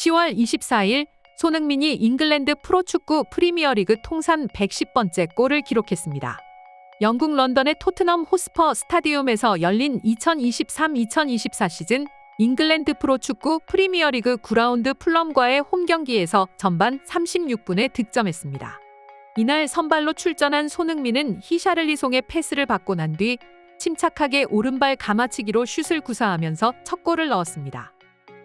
10월 24일 손흥민이 잉글랜드 프로축구 프리미어리그 통산 110번째 골을 기록했습니다. 영국 런던의 토트넘 호스퍼 스타디움에서 열린 2023-2024 시즌 잉글랜드 프로축구 프리미어리그 9라운드 풀럼과의 홈 경기에서 전반 36분에 득점했습니다. 이날 선발로 출전한 손흥민은 히샤를리송의 패스를 받고 난 뒤 침착하게 오른발 감아치기로 슛을 구사하면서 첫 골을 넣었습니다.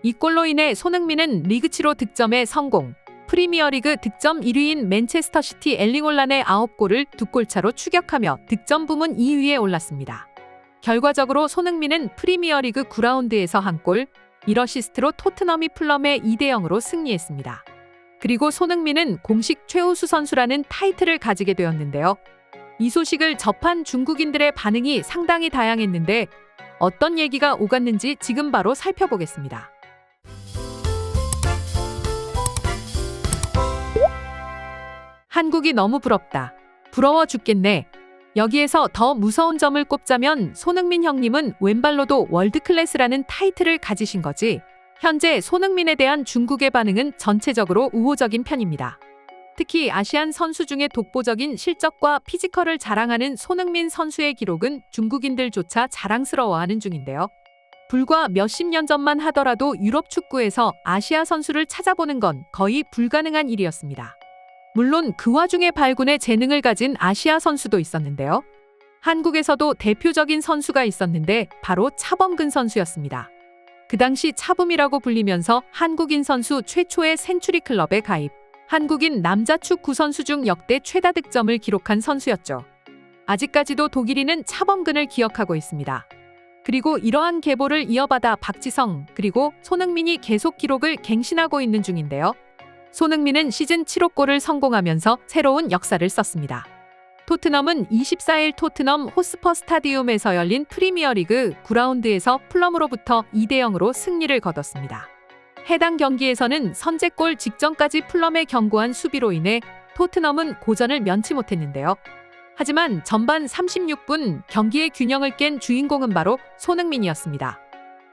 이 골로 인해 손흥민은 리그치로 득점에 성공, 프리미어리그 득점 1위인 맨체스터 시티 엘링올란의 9골을 두 골차로 추격하며 득점 부문 2위에 올랐습니다. 결과적으로 손흥민은 프리미어리그 9라운드에서 한 골, 1어시스트로 토트넘이 플럼에 2대 0으로 승리했습니다. 그리고 손흥민은 공식 최우수 선수라는 타이틀을 가지게 되었는데요. 이 소식을 접한 중국인들의 반응이 상당히 다양했는데 어떤 얘기가 오갔는지 지금 바로 살펴보겠습니다. 한국이 너무 부럽다. 부러워 죽겠네. 여기에서 더 무서운 점을 꼽자면 손흥민 형님은 왼발로도 월드클래스라는 타이틀을 가지신 거지. 현재 손흥민에 대한 중국의 반응은 전체적으로 우호적인 편입니다. 특히 아시안 선수 중에 독보적인 실적과 피지컬을 자랑하는 손흥민 선수의 기록은 중국인들조차 자랑스러워하는 중인데요. 불과 몇십 년 전만 하더라도 유럽 축구에서 아시아 선수를 찾아보는 건 거의 불가능한 일이었습니다. 물론 그 와중에 발군의 재능을 가진 아시아 선수도 있었는데요. 한국에서도 대표적인 선수가 있었는데 바로 차범근 선수였습니다. 그 당시 차붐이라고 불리면서 한국인 선수 최초의 센츄리 클럽에 가입. 한국인 남자 축구 선수 중 역대 최다 득점을 기록한 선수였죠. 아직까지도 독일인은 차범근을 기억하고 있습니다. 그리고 이러한 계보를 이어받아 박지성 그리고 손흥민이 계속 기록을 갱신하고 있는 중인데요. 손흥민은 시즌 7호 골을 성공하면서 새로운 역사를 썼습니다. 토트넘은 24일 토트넘 호스퍼 스타디움에서 열린 프리미어리그 9라운드에서 플럼으로부터 2대 0으로 승리를 거뒀습니다. 해당 경기에서는 선제골 직전까지 플럼의 견고한 수비로 인해 토트넘은 고전을 면치 못했는데요. 하지만 전반 36분 경기의 균형을 깬 주인공은 바로 손흥민이었습니다.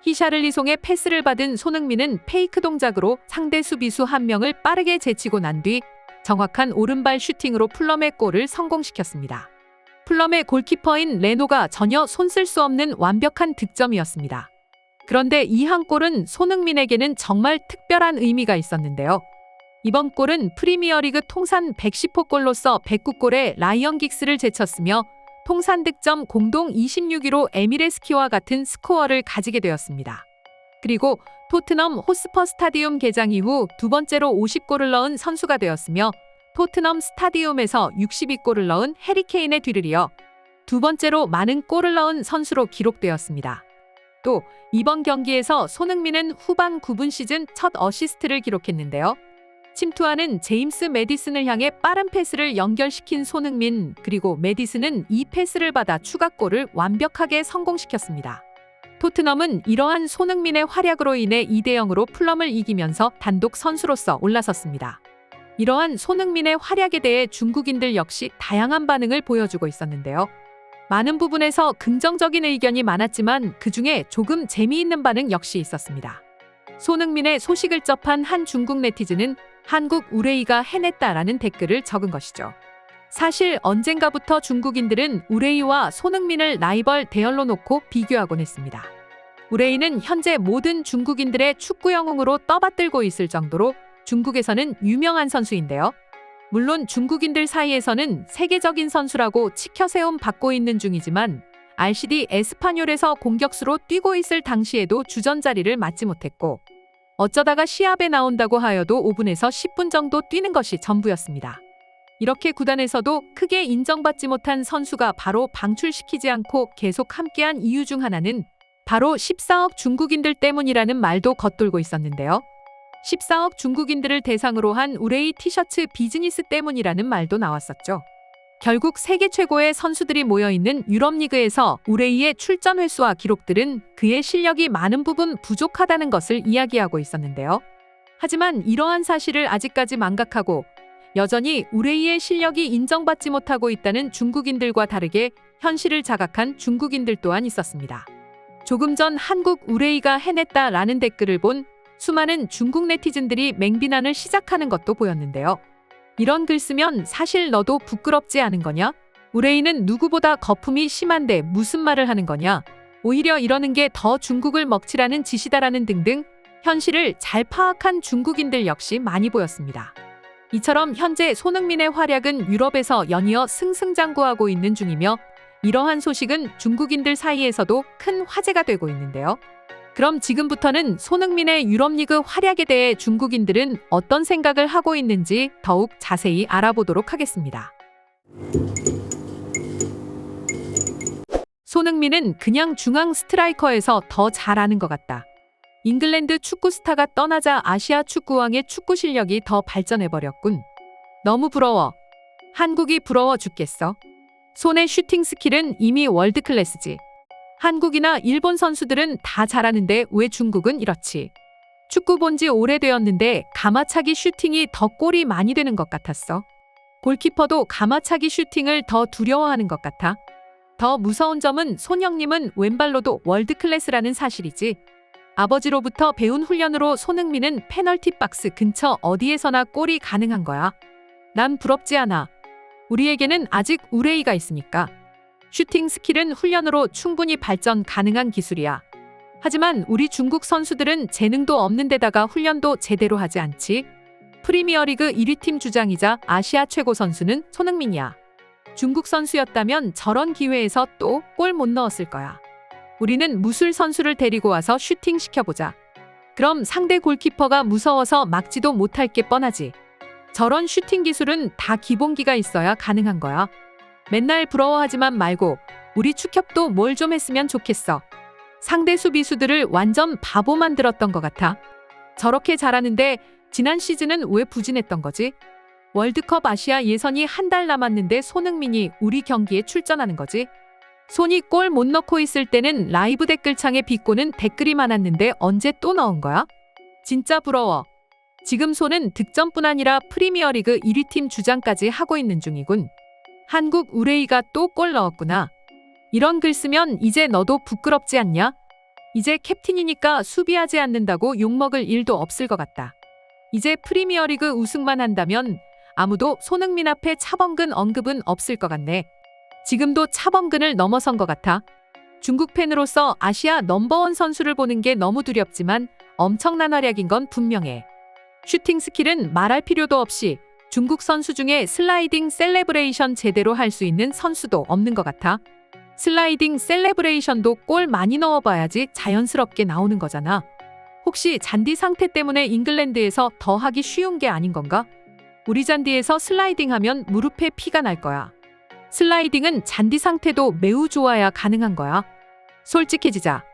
히샤를리송의 패스를 받은 손흥민은 페이크 동작으로 상대 수비수 한 명을 빠르게 제치고 난 뒤 정확한 오른발 슈팅으로 플럼의 골을 성공시켰습니다. 플럼의 골키퍼인 레노가 전혀 손쓸 수 없는 완벽한 득점이었습니다. 그런데 이 한 골은 손흥민에게는 정말 특별한 의미가 있었는데요. 이번 골은 프리미어리그 통산 110호 골로서 109골의 라이언 긱스를 제쳤으며 통산 득점 공동 26위로 에미레스키와 같은 스코어를 가지게 되었습니다. 그리고 토트넘 호스퍼 스타디움 개장 이후 두 번째로 50골을 넣은 선수가 되었으며 토트넘 스타디움에서 62골을 넣은 해리케인의 뒤를 이어 두 번째로 많은 골을 넣은 선수로 기록되었습니다. 또 이번 경기에서 손흥민은 후반 9분 시즌 첫 어시스트를 기록했는데요. 침투하는 제임스 메디슨을 향해 빠른 패스를 연결시킨 손흥민 그리고 메디슨은 이 패스를 받아 추가골을 완벽하게 성공시켰습니다. 토트넘은 이러한 손흥민의 활약으로 인해 2대 0으로 플럼을 이기면서 단독 선수로서 올라섰습니다. 이러한 손흥민의 활약에 대해 중국인들 역시 다양한 반응을 보여주고 있었는데요. 많은 부분에서 긍정적인 의견이 많았지만 그 중에 조금 재미있는 반응 역시 있었습니다. 손흥민의 소식을 접한 한 중국 네티즌은 한국 우레이가 해냈다라는 댓글을 적은 것이죠. 사실 언젠가부터 중국인들은 우레이와 손흥민을 라이벌 대열로 놓고 비교하곤 했습니다. 우레이는 현재 모든 중국인들의 축구 영웅으로 떠받들고 있을 정도로 중국에서는 유명한 선수인데요. 물론 중국인들 사이에서는 세계적인 선수라고 치켜세움 받고 있는 중이지만 RCD 에스파뇰에서 공격수로 뛰고 있을 당시에도 주전 자리를 맡지 못했고 어쩌다가 시합에 나온다고 하여도 5분에서 10분 정도 뛰는 것이 전부였습니다. 이렇게 구단에서도 크게 인정받지 못한 선수가 바로 방출시키지 않고 계속 함께한 이유 중 하나는 바로 14억 중국인들 때문이라는 말도 겉돌고 있었는데요. 14억 중국인들을 대상으로 한 우레이 티셔츠 비즈니스 때문이라는 말도 나왔었죠. 결국 세계 최고의 선수들이 모여있는 유럽리그에서 우레이의 출전 횟수와 기록들은 그의 실력이 많은 부분 부족하다는 것을 이야기하고 있었는데요. 하지만 이러한 사실을 아직까지 망각하고 여전히 우레이의 실력이 인정받지 못하고 있다는 중국인들과 다르게 현실을 자각한 중국인들 또한 있었습니다. 조금 전 한국 우레이가 해냈다라는 댓글을 본 수많은 중국 네티즌들이 맹비난을 시작하는 것도 보였는데요. 이런 글 쓰면 사실 너도 부끄럽지 않은 거냐? 우레이는 누구보다 거품이 심한데 무슨 말을 하는 거냐? 오히려 이러는 게 더 중국을 먹칠하는 짓이다라는 등등 현실을 잘 파악한 중국인들 역시 많이 보였습니다. 이처럼 현재 손흥민의 활약은 유럽에서 연이어 승승장구하고 있는 중이며 이러한 소식은 중국인들 사이에서도 큰 화제가 되고 있는데요. 그럼 지금부터는 손흥민의 유럽리그 활약에 대해 중국인들은 어떤 생각을 하고 있는지 더욱 자세히 알아보도록 하겠습니다. 손흥민은 그냥 중앙 스트라이커에서 더 잘하는 것 같다. 잉글랜드 축구 스타가 떠나자 아시아 축구왕의 축구 실력이 더 발전해버렸군. 너무 부러워. 한국이 부러워 죽겠어. 손의 슈팅 스킬은 이미 월드 클래스지. 한국이나 일본 선수들은 다 잘하는데 왜 중국은 이렇지? 축구 본 지 오래되었는데 가마차기 슈팅이 더 골이 많이 되는 것 같았어. 골키퍼도 가마차기 슈팅을 더 두려워하는 것 같아. 더 무서운 점은 손영님은 왼발로도 월드 클래스라는 사실이지. 아버지로부터 배운 훈련으로 손흥민은 페널티 박스 근처 어디에서나 골이 가능한 거야. 난 부럽지 않아. 우리에게는 아직 우레이가 있으니까. 슈팅 스킬은 훈련으로 충분히 발전 가능한 기술이야. 하지만 우리 중국 선수들은 재능도 없는 데다가 훈련도 제대로 하지 않지. 프리미어리그 1위 팀 주장이자 아시아 최고 선수는 손흥민이야. 중국 선수였다면 저런 기회에서 또 골 못 넣었을 거야. 우리는 무술 선수를 데리고 와서 슈팅 시켜보자. 그럼 상대 골키퍼가 무서워서 막지도 못할 게 뻔하지. 저런 슈팅 기술은 다 기본기가 있어야 가능한 거야. 맨날 부러워하지만 말고 우리 축협도 뭘 좀 했으면 좋겠어. 상대 수비수들을 완전 바보 만들었던 것 같아. 저렇게 잘하는데 지난 시즌은 왜 부진했던 거지? 월드컵 아시아 예선이 한 달 남았는데 손흥민이 우리 경기에 출전하는 거지? 손이 골 못 넣고 있을 때는 라이브 댓글창에 비꼬는 댓글이 많았는데 언제 또 넣은 거야? 진짜 부러워. 지금 손은 득점뿐 아니라 프리미어리그 1위 팀 주장까지 하고 있는 중이군. 한국 우레이가 또 골 넣었구나. 이런 글 쓰면 이제 너도 부끄럽지 않냐? 이제 캡틴이니까 수비하지 않는다고 욕먹을 일도 없을 것 같다. 이제 프리미어리그 우승만 한다면 아무도 손흥민 앞에 차범근 언급은 없을 것 같네. 지금도 차범근을 넘어선 것 같아. 중국 팬으로서 아시아 넘버원 선수를 보는 게 너무 두렵지만 엄청난 활약인 건 분명해. 슈팅 스킬은 말할 필요도 없이 중국 선수 중에 슬라이딩 셀레브레이션 제대로 할 수 있는 선수도 없는 것 같아. 슬라이딩 셀레브레이션도 골 많이 넣어봐야지 자연스럽게 나오는 거잖아. 혹시 잔디 상태 때문에 잉글랜드에서 더 하기 쉬운 게 아닌 건가? 우리 잔디에서 슬라이딩 하면 무릎에 피가 날 거야. 슬라이딩은 잔디 상태도 매우 좋아야 가능한 거야. 솔직해지자.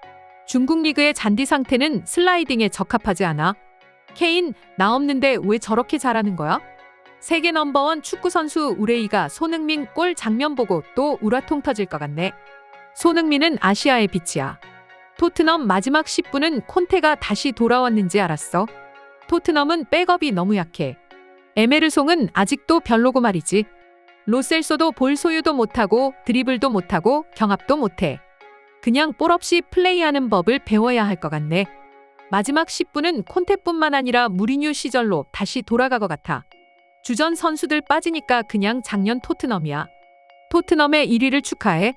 중국 리그의 잔디 상태는 슬라이딩에 적합하지 않아. 케인, 나 없는데 왜 저렇게 잘하는 거야? 세계 넘버원 축구 선수 우레이가 손흥민 골 장면 보고 또 우라통 터질 것 같네. 손흥민은 아시아의 빛이야. 토트넘 마지막 10분은 콘테가 다시 돌아왔는지 알았어. 토트넘은 백업이 너무 약해. 에메르송은 아직도 별로고 말이지. 로셀소도 볼 소유도 못하고 드리블도 못하고 경합도 못해. 그냥 볼 없이 플레이하는 법을 배워야 할 것 같네. 마지막 10분은 콘테뿐만 아니라 무리뉴 시절로 다시 돌아가 것 같아. 주전 선수들 빠지니까 그냥 작년 토트넘이야. 토트넘의 1위를 축하해.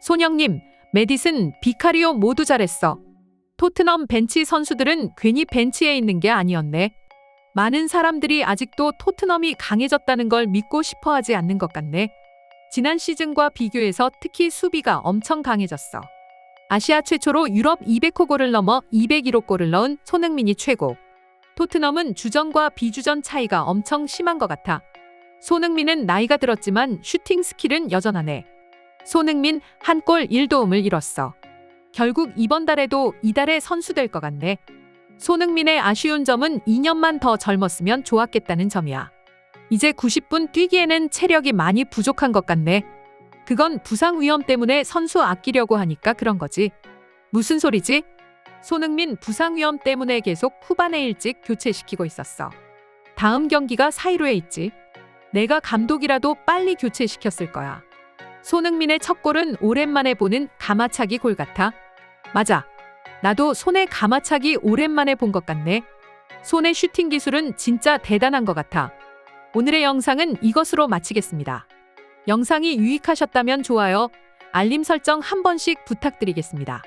손영님, 메디슨, 비카리오 모두 잘했어. 토트넘 벤치 선수들은 괜히 벤치에 있는 게 아니었네. 많은 사람들이 아직도 토트넘이 강해졌다는 걸 믿고 싶어 하지 않는 것 같네. 지난 시즌과 비교해서 특히 수비가 엄청 강해졌어. 아시아 최초로 유럽 200호 골을 넘어 201호 골을 넣은 손흥민이 최고. 토트넘은 주전과 비주전 차이가 엄청 심한 것 같아. 손흥민은 나이가 들었지만 슈팅 스킬은 여전하네. 손흥민 한 골 1도움을 이뤘어. 결국 이번 달에도 이달에 선수 될 것 같네. 손흥민의 아쉬운 점은 2년만 더 젊었으면 좋았겠다는 점이야. 이제 90분 뛰기에는 체력이 많이 부족한 것 같네. 그건 부상 위험 때문에 선수 아끼려고 하니까 그런 거지. 무슨 소리지? 손흥민 부상 위험 때문에 계속 후반에 일찍 교체시키고 있었어. 다음 경기가 사이로에 있지. 내가 감독이라도 빨리 교체시켰을 거야. 손흥민의 첫 골은 오랜만에 보는 가마차기 골 같아. 맞아. 나도 손에 가마차기 오랜만에 본 것 같네. 손의 슈팅 기술은 진짜 대단한 것 같아. 오늘의 영상은 이것으로 마치겠습니다. 영상이 유익하셨다면 좋아요, 알림 설정 한 번씩 부탁드리겠습니다.